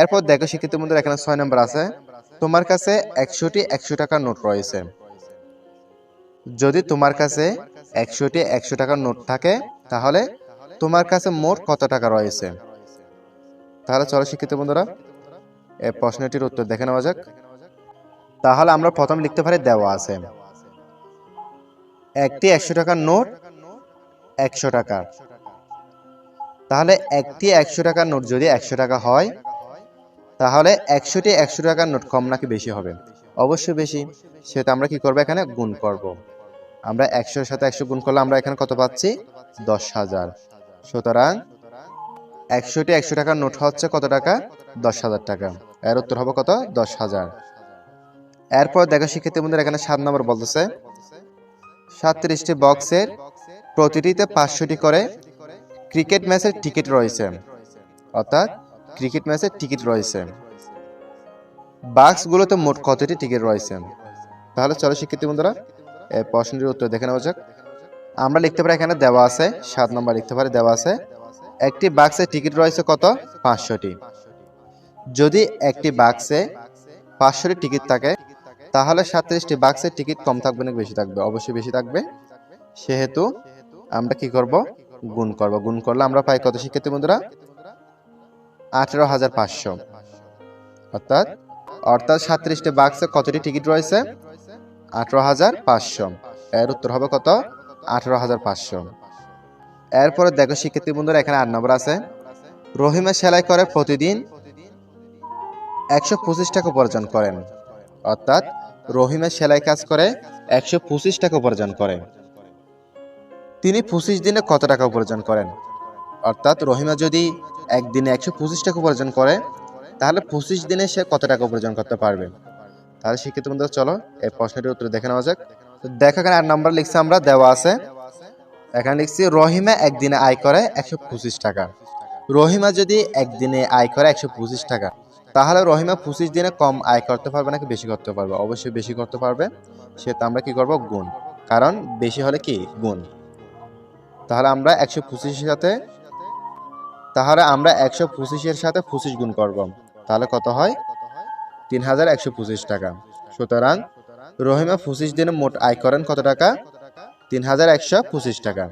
এরপর দেখো শিক্ষিত বন্ধুরা, এখানে ছয় নম্বর আছে। তোমার কাছে একশোটি একশো টাকার নোট রয়েছে। যদি তোমার কাছে একশোটি একশো টাকার নোট থাকে, তাহলে তোমার কাছে মোট কত টাকা রয়েছে? তাহলে চলো শিক্ষিত বন্ধুরা এই প্রশ্নটির উত্তর দেখে নেওয়া যাক। তাহলে আমরা প্রথম লিখতে পারি দেওয়া আছে। একটি একশো টাকার নোট একশো টাকা। তাহলে একটি একশো টাকার নোট যদি একশো টাকা হয় তাহলে একশোটি একশো টাকার নোট কম নাকি বেশি হবে? অবশ্যই বেশি। সেটা আমরা কি করব এখানে? গুণ করব। আমরা একশোর সাথে একশো গুণ করলে আমরা এখানে কত পাচ্ছি? দশ হাজার। সুতরাং একশোটি একশো টাকার নোট হচ্ছে কত টাকা? দশ হাজার টাকা। এর উত্তর হবে কত? দশ হাজার। এরপর দেখো শিক্ষার্থী বন্ধুরা, এখানে সাত নম্বর বলতেছে, সাতত্রিশটি বক্সের প্রতিটিতে পাঁচশোটি করে ক্রিকেট ম্যাচের টিকিট রয়েছে। অর্থাৎ ক্রিকেট ম্যাচের টিকিট রয়েছে। বাক্সগুলোতে মোট কতটি টিকিট রয়েছে? তাহলে চলো শিক্ষার্থী বন্ধুরা প্রশ্নটির উত্তর দেখে নেওয়া যাক। আমরা লিখতে পারি এখানে দেওয়া আছে, সাত নম্বর লিখতে পারি, দেওয়া আছে, একটি বাক্সে টিকিট রয়েছে কত? পাঁচশোটি। যদি একটি বাক্সে পাঁচশোটি টিকিট থাকে, তাহলে সাতত্রিশটি বাক্সের টিকিট কম থাকবে না বেশি থাকবে? অবশ্যই বেশি থাকবে। সেহেতু আমরা কি করব? গুণ করব। গুণ করলে আমরা পাই কত শিক্ষার্থী বন্ধুরা? আঠেরো হাজার পাঁচশো। অর্থাৎ অর্থাৎ সাতত্রিশটি বাক্সে কতটি টিকিট রয়েছে? আঠেরো হাজার পাঁচশো। এর উত্তর হবে কত? আঠেরো হাজার পাঁচশো। এরপরে দেখো, শিক্ষার্থী বন্ধুরা, এখানে আট নম্বর আছে। রহিমা সেলাই করে প্রতিদিন একশো পঁচিশ টাকা উপার্জন করেন। অর্থাৎ, রহিমা সেলাই কাজ করে একশো পঁচিশ টাকা উপার্জন করেন তিনি পঁচিশ দিনে কত টাকা উপার্জন করেন? অর্থাৎ, রহিমা যদি একদিনে একশো পঁচিশ টাকা উপার্জন করে, তাহলে পঁচিশ দিনে সে কত টাকা উপার্জন করতে পারবে? তাহলে শিক্ষিত বন্ধুরা চলো, এই প্রশ্নটির উত্তর দেখে নেওয়া যাক। তো দেখো এখানে আট নম্বর লিখছে আমরা, দেওয়া আছে। এখানে লিখছি, রহিমা একদিনে আয় করে একশো পঁচিশ টাকা। রহিমা যদি একদিনে আয় করে একশো পঁচিশ টাকা, তাহলে রহিমা পঁচিশ দিনে কম আয় করতে পারবে নাকি বেশি করতে পারবে? অবশ্যই বেশি করতে পারবে। সেটা আমরা কি করব? গুণ। কারণ বেশি হলে কি? গুণ। তাহলে আমরা একশো পঁচিশের সাথে তাহলে আমরা একশো পঁচিশের সাথে পঁচিশ গুণ করব। তাহলে কত হয়? তিন হাজার একশো পঁচিশ টাকা। সুতরাং রহিমা পঁচিশ দিনে মোট আয় করেন কত টাকা? তিন হাজার একশো পঁচিশ টাকা।